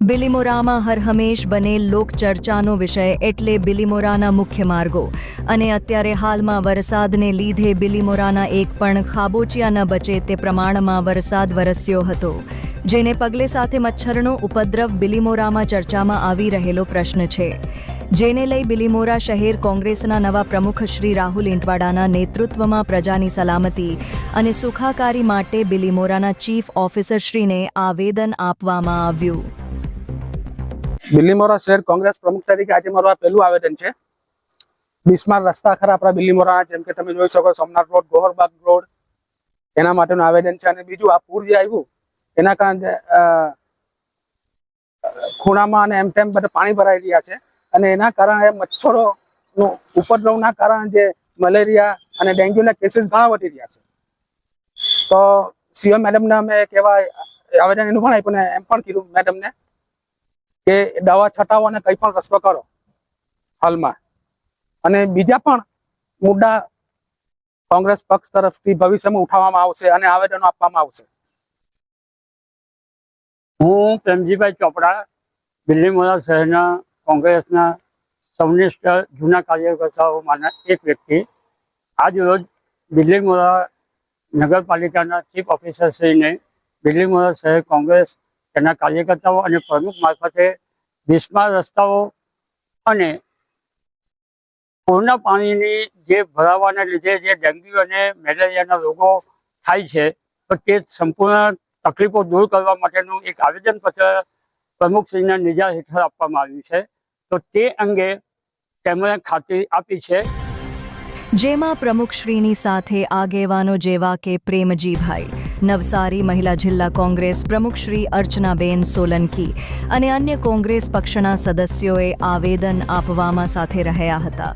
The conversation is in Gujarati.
બિલીમોરામાં હરહમેશ બનેલ લોકચર્ચાનો વિષય એટલે બિલીમોરાના મુખ્ય માર્ગો. અને અત્યારે હાલમાં વરસાદને લીધે બિલીમોરાના એક પણ ખાબોચિયા ન બચે તે પ્રમાણમાં વરસાદ વરસ્યો હતો. જેને પગલે સાથે મચ્છરનો ઉપદ્રવ બિલીમોરામાં ચર્ચામાં આવી રહેલો પ્રશ્ન છે. જેને લઈ બિલીમોરા શહેર કોંગ્રેસના નવા પ્રમુખ શ્રી રાહુલ ઇંટવાડાના નેતૃત્વમાં પ્રજાની સલામતી અને સુખાકારી માટે બિલીમોરાના ચીફ ઓફિસરશ્રીને આવેદન આપવામાં આવ્યું. બિલીમોરા શહેર કોંગ્રેસ પ્રમુખ તરીકે આજે મારું આ પહેલું આવેદન છે. બિસ્માર રસ્તા ખરા આપણા બિલીમોરાના જેમ કે તમે જોઈ શકો સોમનાથ રોડ, ગોહરબાગ રોડ, એના માટેનું આવેદન છે અને બીજું આ પૂર જે આવ્યું, એના કારણે ખૂણામાં અને એમ તેમ બધા પાણી ભરાઈ રહ્યા છે અને એના કારણે મચ્છરોનું ઉપદ્રવના કારણે જે મલેરિયા અને ડેન્ગ્યુના કેસીસ ઘણા વધી રહ્યા છે. તો સીએમ મેડમને અમે કહેવા આવેદન એનું પણ આપ્યું ને એમ પણ કીધું મેડમને. કે દવા છટાવો અને કંઈ પણ રસ્તો કરો હાલમાં. અને બીજા પણ મુદ્દા કોંગ્રેસ પક્ષ તરફથી ભવિષ્યમાં ઉઠાવવામાં આવશે અને આવેદનો આપવામાં આવશે. હું પ્રેમજીભાઈ ચોપડા બિલ્લીમોરા શહેરના કોંગ્રેસના સંનિષ્ઠ જૂના કાર્યકર્તાઓમાંના એક વ્યક્તિ. આજ રોજ બિલ્લીમોરા નગરપાલિકાના ચીફ ઓફિસરશ્રીને બિલ્લીમોરા શહેર કોંગ્રેસ તેના કાર્યકર્તાઓ અને પ્રમુખ મારફતે બિસ્માર રસ્તાઓ અને પૂરના પાણીની જે ભરાવાના લીધે જે ડેન્ગ્યુ અને મેલેરિયાના રોગો થાય છે, તો તે સંપૂર્ણ તકલીફો દૂર કરવા માટેનું એક આવેદનપત્ર પ્રમુખશ્રીના નિજા હેઠળ આપવામાં આવ્યું છે. તો તે અંગે તેમણે ખાતરી આપી છે. જેમાં પ્રમુખશ્રીની સાથે આગેવાનો જેવા કે પ્રેમજીભાઈ નવસારી મહિલા જિલ્લા કોંગ્રેસ પ્રમુખ શ્રી અર્ચનાબેન સોલંકી અને અન્ય કોંગ્રેસ પક્ષના સદસ્યોએ આવેદન આપવામાં સાથે રહ્યા હતા.